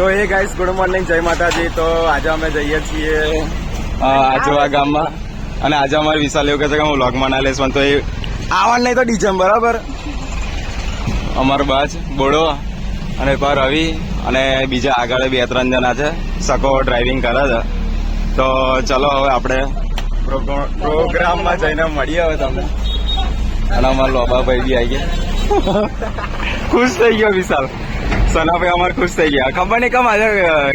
તો એ guys good morning જય માતાજી. તો આજે અમે જઈએ છીએ આજવા ગામમાં. અને આજે અમારે વિશાલ એવું કહે છે કે હું વ્લોગમાં ના લઈશ. પણ તો એ આવવાનું નહીં તો ડીજમ, બરાબર? અમારો બાજ, બોડો અને પર રવિ અને બીજા આગળ બે ત્રણ જણા છે. સકો ડ્રાઇવિંગ કરે છે. તો ચલો હવે આપણે પ્રોગ્રામમાં જઈને મળીએ હવે તમને. અને અમારા લોબાભાઈ બી આવી ગયા. ખુશ થઈ ગયો વિશાલ. સનાભાઈ અમારે ખુશ થઈ ગયા. ખબર નહીં કમ આજે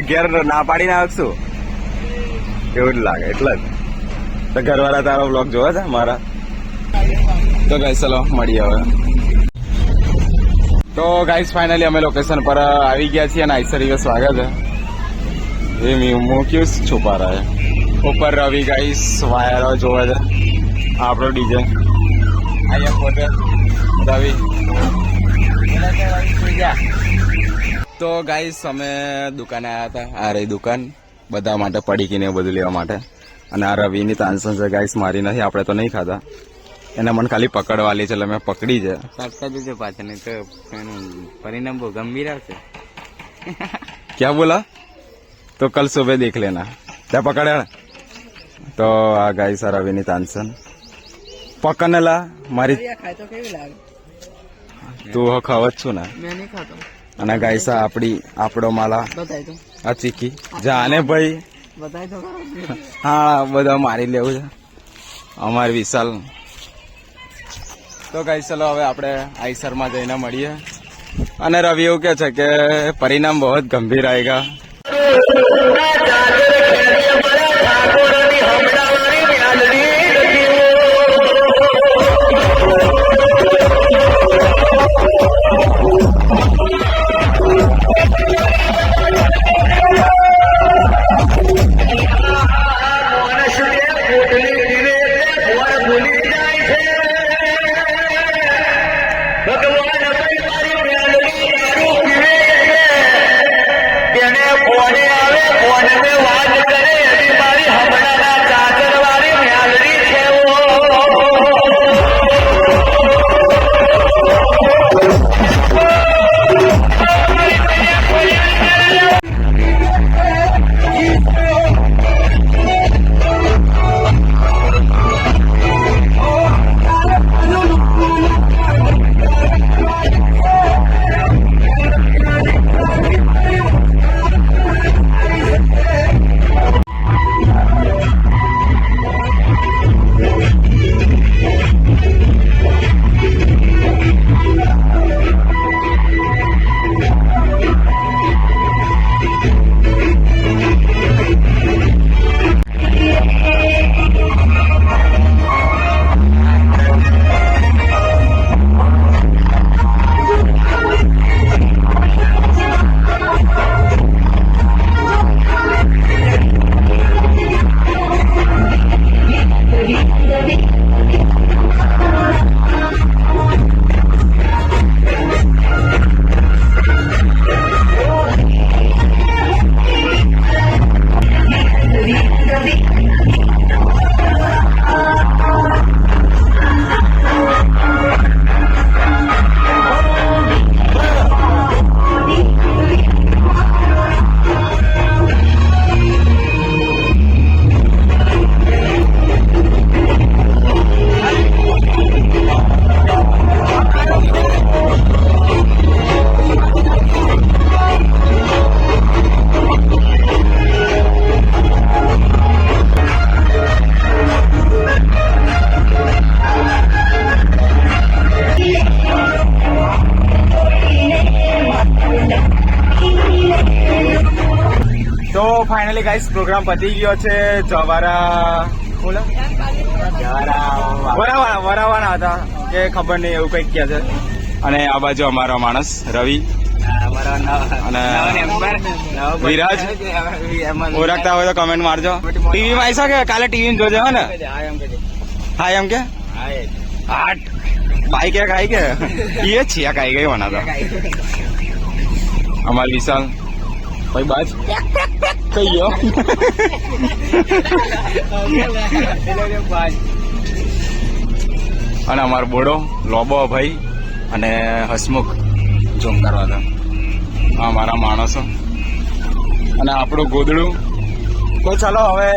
ઘેર ના પાડીને આવશું એવું જ લાગે, એટલે જ. તો ઘરવાળા તારો બ્લોગ જોવા છે મારા તો ગાઈસ ચલો, મળીએ હવે. તો ગાઈસ ફાઇનલી અમે લોકેશન પર આવી ગયા છીએ અને આઈસર દિવસ સ્વાગત છે. એ હું ક્યું છુપા રહે ઉપર રવિ ગાઈસ વાયરો જોવે છે. આપણો ડીજે. અહીંયા પોતે રવિ. તો ગાઈસ અમે દુકાને આવ્યા હતા આ રહી દુકાન. બધા માટે પડીકીને એવું બધું લેવા માટે. અને આ રવિની તાનસન છે ગાઈસ મારી નથી આપણે તો નહીં ખાતા એને મને ખાલી પકડવાલી છે એટલે મેં પકડી છે. કાઢતા જજો પાછળ નહીં તો એનું પરિણામ બહુ ગંભીર આવશે. ક્યાં બોલા? તો કલ સુબહ દેખ લેના. ત્યાં પકડ્યા તો આ ગાઈસ આ રવિની તાનસન. પકડને લા મારી ખાય તો કેવી લાગે? તું હવે ખાવ જ છું ને. મેં નહીં ખાતો. અને ગાયસા આપડી આપણો માલા. આ ચીકી. જાને ભાઈ. હા બધા મારી લેવું છે. અમાર વિશાલ. તો ગાઈસ ચલો હવે આપણે આઈસરમાં જઈને મળીએ. અને રવિ એવું કે છે કે પરિણામ બહુ જ ગંભીર આएगा ગાઈસ પ્રોગ્રામ પતી ગયો છે. જવારા બોલો વરાવાળા વરાવાળા હતા કે ખબર નહીં, એવું કંઈક કહે છે. અને આ બાજુ અમારો માણસ, રવિ. વિરાજ. ઓળખતા હોય તો કમેન્ટ મારજો. ટીવી માં આવી શકે કાલે ટીવી જોજો, હો ને? હા, એમ કે? આઠ ભાઈ કે આવી કે? એ છીએ ખાઈ ગઈ મને તો. અમાર વિશાલ. ભાઈ બાજ થઈ ગયો અને અમારો બોડો લોબો ભાઈ અને હસમુખ ઝુમ કરવા હતા. અમારા માણસો. અને આપણું ગોદડું. તો ચાલો હવે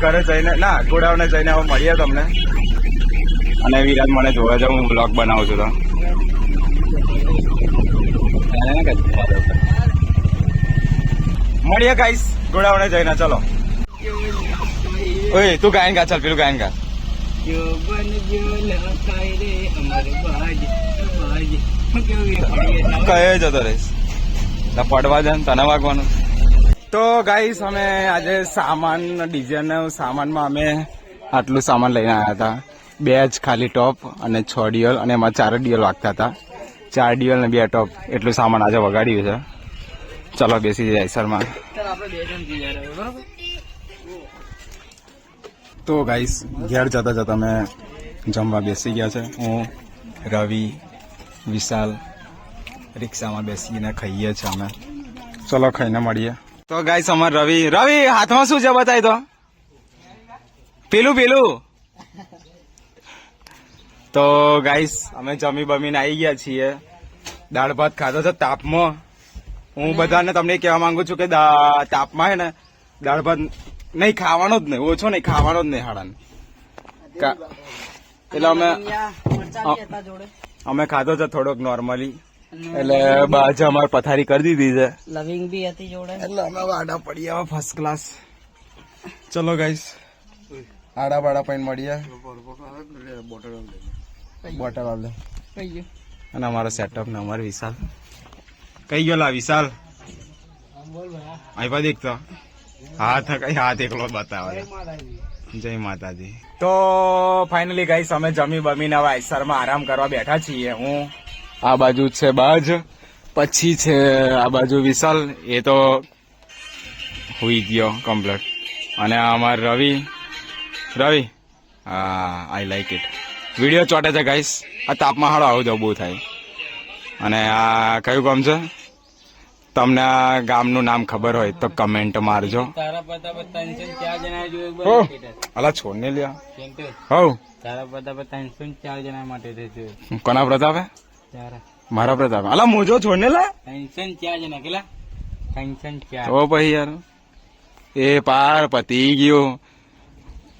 ઘરે જઈને ના ગોડાઉને જઈને હવે મળીએ તમને. અને વિરાજ મને જોવા જાઉં હું બ્લોગ બનાવું છું તો. મળીએ ગાઈસ ગોડાઉને જઈને, ચલો. ઓય, તું ગાયન ગા, ચાલ, પેલું ગાયન ગા. કયો જતો રહીશ? પડવા જાય તને વાગવાનું. તો ગાઈસ અમે આજે સામાન ડીઝલ સામાનમાં અમે આટલું સામાન લઈને આવ્યા હતા. બે જ ખાલી ટોપ અને છ ડીએલ અને એમાં ચાર ડીએલ વાગતા હતા. ચાર ડીએલ ને બે ટોપ, એટલું સામાન આજે વગાડ્યું છે. ચલો બેસી જાય સરમાં તો ગાઈસ ઘેર જતા જતા અમે જમવા બેસી ગયા છે. હું, રવિ, વિશાલ રિક્ષામાં બેસીને ખાઈએ છીએ અમે. ચલો ખાઈને મળીએ. તો ગાઈસ અમાર રવિ રવિ, હાથમાં શું છે બતાવી તો? પેલું પેલું. તો ગાઈસ અમે જમી બમીને આવી ગયા છીએ. દાળ ભાત ખાધો છે, તાપમાં. હું બધાને તમને કહેવા માંગુ છું કે તાપમાં હે ને દાળ ભાત નહીં ખાવાનો જ નહીં ઓછો નહીં ખાવાનો જ નહીં હાડાને. એટલે અમે અમે ખાધો છે થોડોક નોર્મલી એટલે બાજુ અમારે પથારી કરી દીધી છે. લવિંગ બી હતી જોડે. એટલે અમે વાડા પડી આવા ફર્સ્ટ ક્લાસ ચલો ગાઈસ આડા બાડા પાઈન મળીએ. બોટલ બોટલ અને અમારો સેટઅપ ને અમારો વિશાલ. કઈ ગયો લા વિશાલ બોલ ભાઈ પા દેખતો હાથ કઈ હાથ એકલો બતાવે જય માતાજી તો ફાઇનલી ગાઈસ અમે જમી બમીને હવે આઈસરમાં આરામ કરવા બેઠા છીએ હું આ બાજુ છે બાજ પછી છે આ બાજુ વિશાલ એ તો હુઈ ગયો કમ્પ્લેટ અને આ અમાર રવિ રવિ હા આઈ લાઈક ઇટ વીડિયો ચોટે છે ગાઈસ આ તાપમાં હાડો આવું જવું બહુ થાય અને આ કયું કામ છે તમને ગામનું નામ ખબર હોય તો કમેન્ટ મારજો. તારા પતા પર ત્રણસો ચાર જણા જોયું અલા છોડ ને લ્યા હવ તારા પતા પર ત્રણસો ચાર જણા માટે થશે કોના પ્રતાપે? મારા પ્રતાપે. અલા મોજો છોડ ને લા ત્રણસો ચાર જણા કેલા ત્રણસો ચાર. તો પછી યાર. એ પાર પતી ગયો.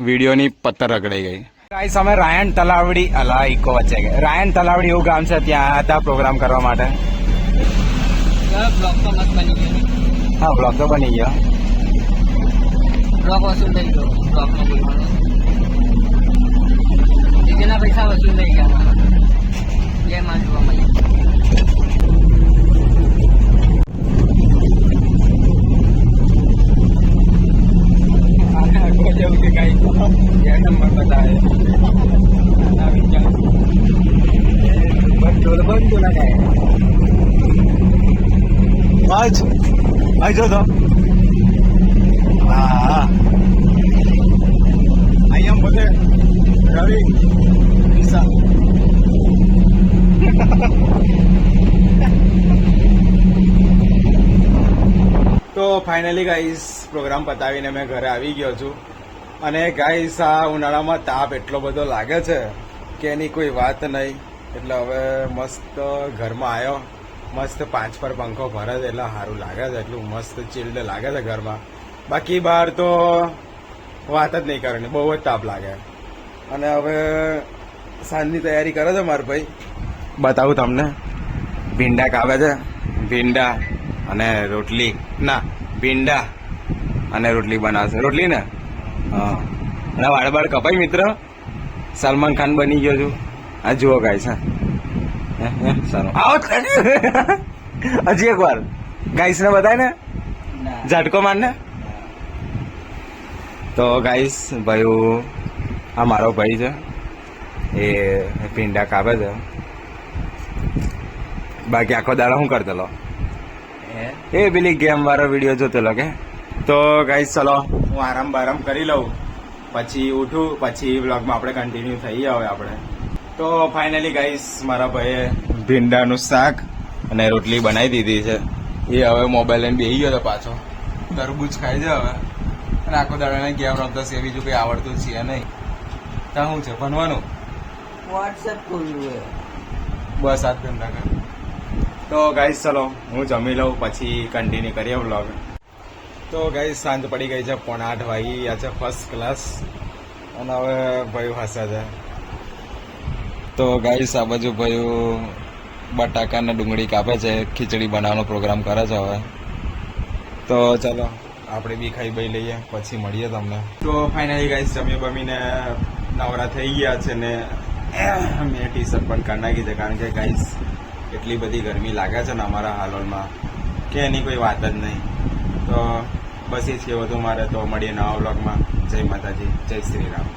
વિડીયોની પત્તર રગડાઈ ગઈ. ગાઈસ અમે રાયણ તલાવડી અલા ઇકો વચ્ચે ગયા. રાયણ તલાવડી એવું ગામ છે ત્યાં હતા પ્રોગ્રામ કરવા માટે. બ્લોક તો મસ્ત બની ગયો હા બ્લોગ તો બની ગયો બ્લોક વસૂલ થઈ ગયો બ્લોકમાં બોલવાનું ડીજેના પૈસા વસૂલ થઈ ગયા જેમાં જોવા મળ્યું આજ જો તો. હા અહીંયા બધે રવિ તો ફાઇનલી ગાઈસ પ્રોગ્રામ પતાવીને મેં ઘરે આવી ગયો છું. અને ગાઈસ આ ઉનાળામાં તાપ એટલો બધો લાગે છે કે એની કોઈ વાત નહીં. એટલે હવે મસ્ત ઘરમાં આવ્યો મસ્ત પાંચ પર પંખો ભરે છે, એટલે સારું લાગે છે, એટલું મસ્ત ચિલ્ડ લાગે છે ઘરમાં. બાકી બહાર તો વાત જ નહીં કરવાની, બહુ જ તાપ લાગે. અને હવે સાંજની તૈયારી કરે છે મારો ભાઈ. બતાવું તમને. ભીંડા કાવે છે, ભીંડા અને રોટલી. ના, ભીંડા અને રોટલી બનાવશે રોટલી ને? હા. અને વાળ કપાઈ મિત્ર. સલમાન ખાન બની ગયો છું. આ જુઓ ગાય છે સારું. આવો હજી એક વાર ગાઈસ ને બતાય ને. ઝટકો માર ને તો ગાઈસ ભાઈ આ મારો ભાઈ છે. એ પિંડા કાપે છે. બાકી આખો દાડો શું કરતેલો એ પેલી ગેમ વાળો વીડિયો જોતેલો કે. તો ગાઈસ ચલો. હું આરામ બારામ કરી લઉં. પછી ઉઠું પછી વ્લોગમાં આપણે કન્ટિન્યુ થઈએ હવે આપણે. તો ફાઇનલી ગાઈસ મારા ભાઈએ ભીંડાનું શાક અને રોટલી બનાવી દીધી છે. એ હવે મોબાઈલ લઈને બેસી ગયો હતો પાછો. તરબૂચ ખાઈ છે હવે. અને આખો દાડાને ગેમ રમતો છે બીજું કંઈ આવડતું છે નહીં. ત્યાં શું છે ભણવાનું? વોટ્સએપ ખોલ્યું બસ આજ ધંધા કર. તો ગાઈસ ચલો હું જમી લઉં પછી કન્ટિન્યુ કરીએ વ્લોગ તો ગાઈસ સાંજ પડી ગઈ છે પોણા આઠ વાગી આ છે ફર્સ્ટ ક્લાસ અને હવે ભાઈ હસે છે. તો ગાઈસ આ બાજુ ભાઈ બટાકા ને ડુંગળી કાપે છે, ખીચડી બનાવવાનો પ્રોગ્રામ કરે છે હવે. તો ચાલો, આપણે બી ખાઈ બઈ લઈએ, પછી મળીએ તમને. તો ફાઇનલી ગાઈસ જમી બમીને નવરા થઈ ગયા છે ને, મેં ટી શર્ટ પણ કાઢ નાખી છે, કારણ કે ગાઈસ એટલી બધી ગરમી લાગે છે ને અમારા હાલોલમાં, કે એની કોઈ વાત જ નહીં. તો બસ એ જ કહેવું હતું મારે, તો મળીએ નવા બ્લોગમાં જય માતાજી, જય શ્રી રામ.